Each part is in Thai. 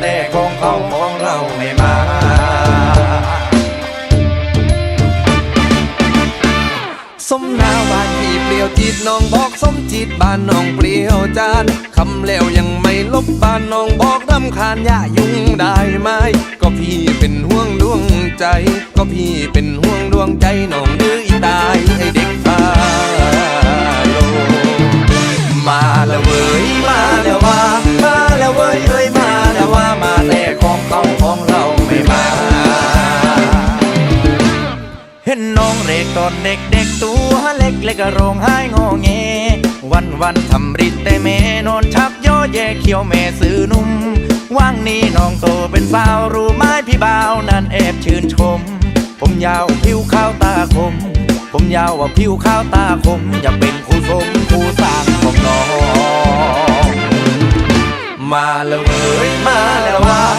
แต่ของเขาของเราไม่มาสมนาวานพี่เปลี่ยวจิตน้องบอกสมจิตบ้านน้องเปลี่ยวจานคำแล้วยังไม่ลบบ้านน้องบอกรำคาญอย่ายุ่งได้ไหมก็พี่เป็นห่วงดวงใจ ก็พี่เป็นห่วงดวงใจน้องดื้อ ตอนเด็กๆตัวเล็กเล็กก็ร้องไห้งอแงวันวันๆทำริดแต่แม่นอนชักย่อแย่เขียวแม่ซื้อนุ่มว่างนี้น้องโตเป็นสาวรู้ไหมพี่บ่าวนั้นแอบชื่นชม ผมยาวผิวขาวตาคม ผมยาวว่าผิวขาวตาคม อยากเป็นคู่สมคู่สร้างของน้อง มาแล้วเว้ยมาแล้วว่า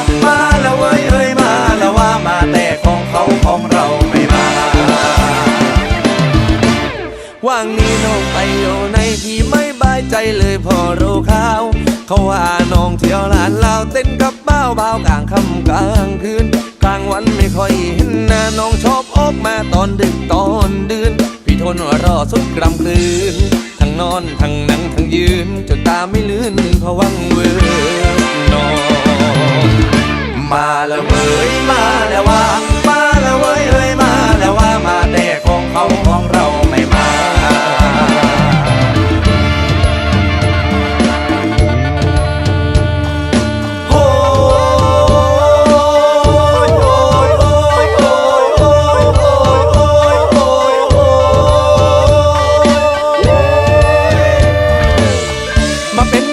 ที่ยวในที่ไม่บายใจเลยพอรู้ข่าว เขาว่าน้องเที่ยวร้านเหล้าเต้นกับเบ้าเบากลางค่ำกลางคืน กลางวันไม่ค่อยเห็นหน้าน้องชอบออกมาตอนดึกตอนดื่นพี่ทนรอสุดกลำคืน ทั้งนอนทั้งนั่งทั้งยืนจนตาไม่ลื่นเพราะวัง papel.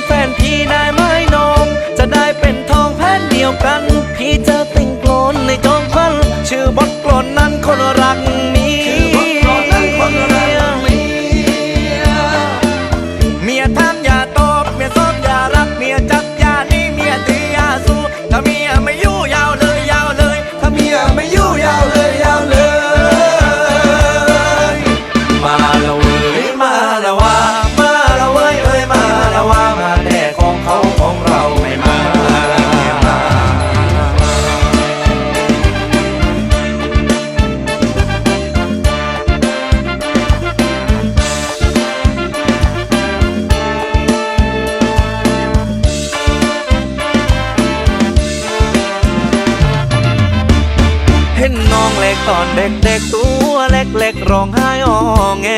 เห็นน้องเล็กตอนเด็กๆตัวเล็กๆร้องไห้อ้อแง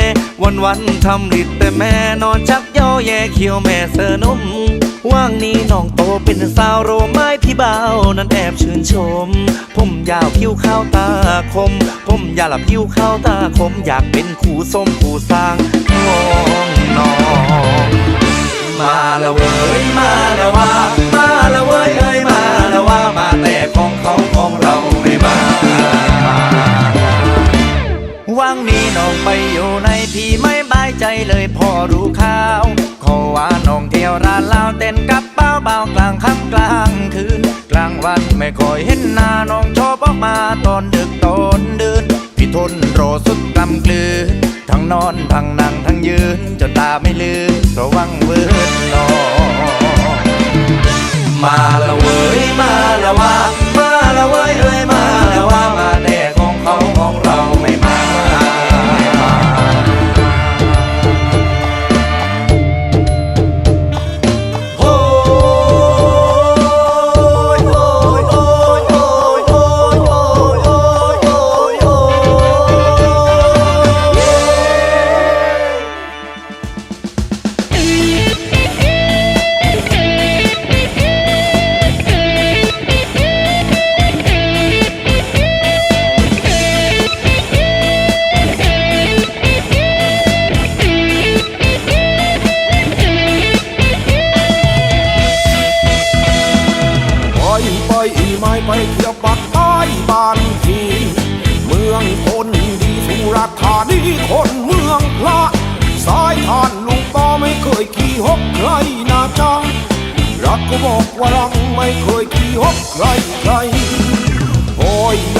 วันๆทำริดแต่แม่นอนชักย่อแย่เขียวแม่เสอนมว่างนี้น้องโตเป็นสาวโรไม้พี่เบานั้นแอบชื่นชม ผมยาวผิวขาวตาคม ผมยาวละผิวขาวตาคม อยากเป็นคู่ส้มคู่สร้างของน้องมาล้วเว้ยมาล้วว่ามาล้วเว้ยเอ้ยมาล้วว่าางค่ำกลางคืน กลางวันไม่ค่อยเห็นหน้าน้องชอบออกมาตอนดึกตอนเดินพี่ทนรอสุดกำกลืน ทั้งนอนทั้งนั่งทั้งยืนจนตาไม่ลืมระวังเวิร์นน้องมาแล้วเว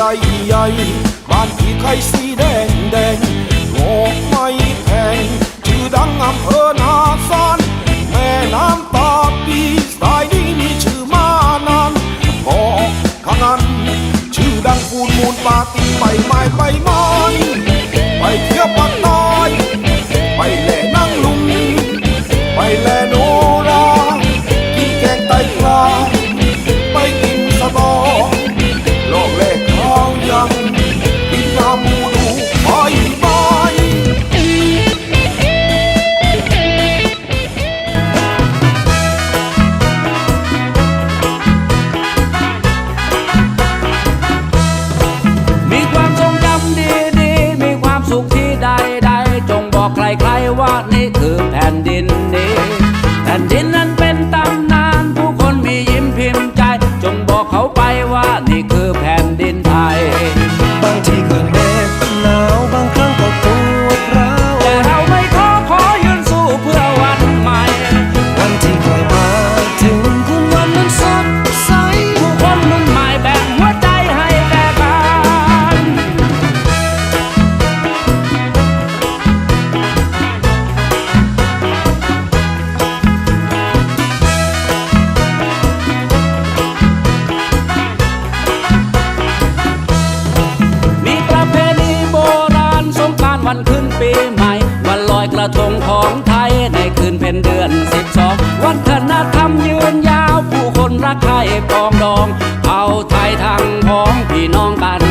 ญ่ใหญ่บ้านที่ใครสีแดงแดงหอกไม่แพงชื่อดังอำเภอนาซานแม่น้ำตาปีสายนี้มีชื่อมานานบอกขงันชื่อดังปูนมูลปาตีใบไม้ใบ อกใครๆว่านี่คือแผ่นดินนี้แผ่นดินนั้นเป็นตำนาน ผู้คนมียิ้มพิมพ์ใจ จงบอกเขาไปว่านี่ ระทงของไทยในคืนเป็นเดือนสิบสองวัฒนธรรมยืนยาวผู้คนรักใครปรองดอง เอาไทยทั้งพ้องพี่น้องกัน